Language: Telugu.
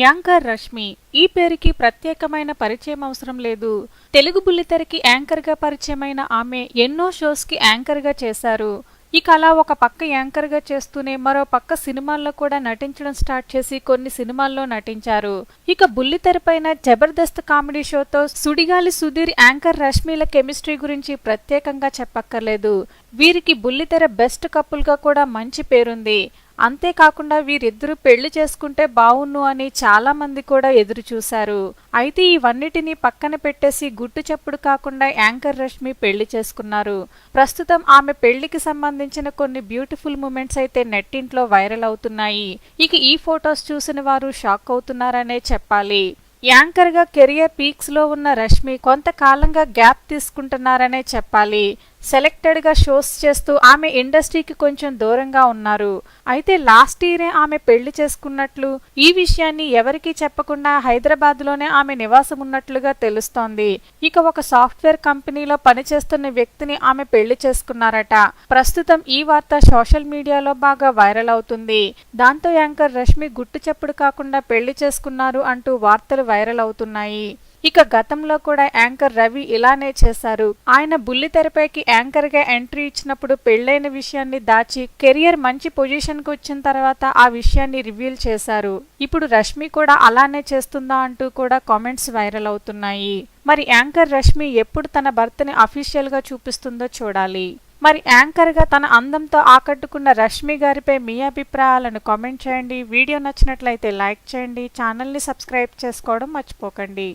యాంకర్ రష్మి ఈ పేరుకి ప్రత్యేకమైన పరిచయం అవసరం లేదు. తెలుగు బుల్లితెరకి యాంకర్గా పరిచయమైన ఆమె ఎన్నో షోస్కి యాంకర్గా చేశారు. ఇక అలా ఒక పక్క యాంకర్గా చేస్తూనే మరో పక్క సినిమాల్లో కూడా నటించడం స్టార్ట్ చేసి కొన్ని సినిమాల్లో నటించారు. ఇక బుల్లితెరపైన జబర్దస్త్ కామెడీ షోతో సుడిగాలి సుధీర్ యాంకర్ రష్మిల కెమిస్ట్రీ గురించి ప్రత్యేకంగా చెప్పక్కర్లేదు. వీరికి బుల్లితెర బెస్ట్ కపుల్గా కూడా మంచి పేరుంది. అంతేకాకుండా వీరిద్దరూ పెళ్ళి చేసుకుంటే బావున్ను అని చాలా మంది కూడా ఎదురు చూశారు. అయితే ఇవన్నిటినీ పక్కన పెట్టేసి గుట్టు చప్పుడు కాకుండా యాంకర్ రష్మి పెళ్ళి చేసుకున్నారు. ప్రస్తుతం ఆమె పెళ్ళికి సంబంధించిన కొన్ని బ్యూటిఫుల్ మూమెంట్స్ అయితే నెట్టింట్లో వైరల్ అవుతున్నాయి. ఇక ఈ ఫొటోస్ చూసిన వారు షాక్ అవుతున్నారనే చెప్పాలి. యాంకర్గా కెరియర్ పీక్స్లో ఉన్న రష్మి కొంతకాలంగా గ్యాప్ తీసుకుంటున్నారనే చెప్పాలి. సెలెక్టెడ్గా షోస్ చేస్తూ ఆమె ఇండస్ట్రీకి కొంచెం దూరంగా ఉన్నారు. అయితే లాస్ట్ ఇయరే ఆమె పెళ్ళి చేసుకున్నట్లు ఈ విషయాన్ని ఎవరికీ చెప్పకుండా హైదరాబాద్లోనే ఆమె నివాసం ఉన్నట్లుగా తెలుస్తోంది. ఇక ఒక సాఫ్ట్వేర్ కంపెనీలో పనిచేస్తున్న వ్యక్తిని ఆమె పెళ్ళి చేసుకున్నారట. ప్రస్తుతం ఈ వార్త సోషల్ మీడియాలో బాగా వైరల్ అవుతుంది. దాంతో యాంకర్ రష్మి గుట్టు చప్పుడు కాకుండా పెళ్ళి చేసుకున్నారు అంటూ వార్తలు వైరల్ అవుతున్నాయి. ఇక గతంలో కూడా యాంకర్ రవి ఇలానే చేశారు. ఆయన బుల్లి తెరపైకి యాంకర్గా ఎంట్రీ ఇచ్చినప్పుడు పెళ్ళైన విషయాన్ని దాచి కెరియర్ మంచి పొజిషన్కు వచ్చిన తర్వాత ఆ విషయాన్ని రివీల్ చేశారు. ఇప్పుడు రష్మి కూడా అలానే చేస్తుందా అంటూ కూడా కామెంట్స్ వైరల్ అవుతున్నాయి. మరి యాంకర్ రష్మి ఎప్పుడు తన భర్తని అఫీషియల్గా చూపిస్తుందో చూడాలి. మరి యాంకర్గా తన అందంతో ఆకట్టుకున్న రష్మి గారిపై మీ అభిప్రాయాలను కామెంట్ చేయండి. వీడియో నచ్చినట్లయితే లైక్ చేయండి. ఛానల్ని సబ్స్క్రైబ్ చేసుకోవడం మర్చిపోకండి.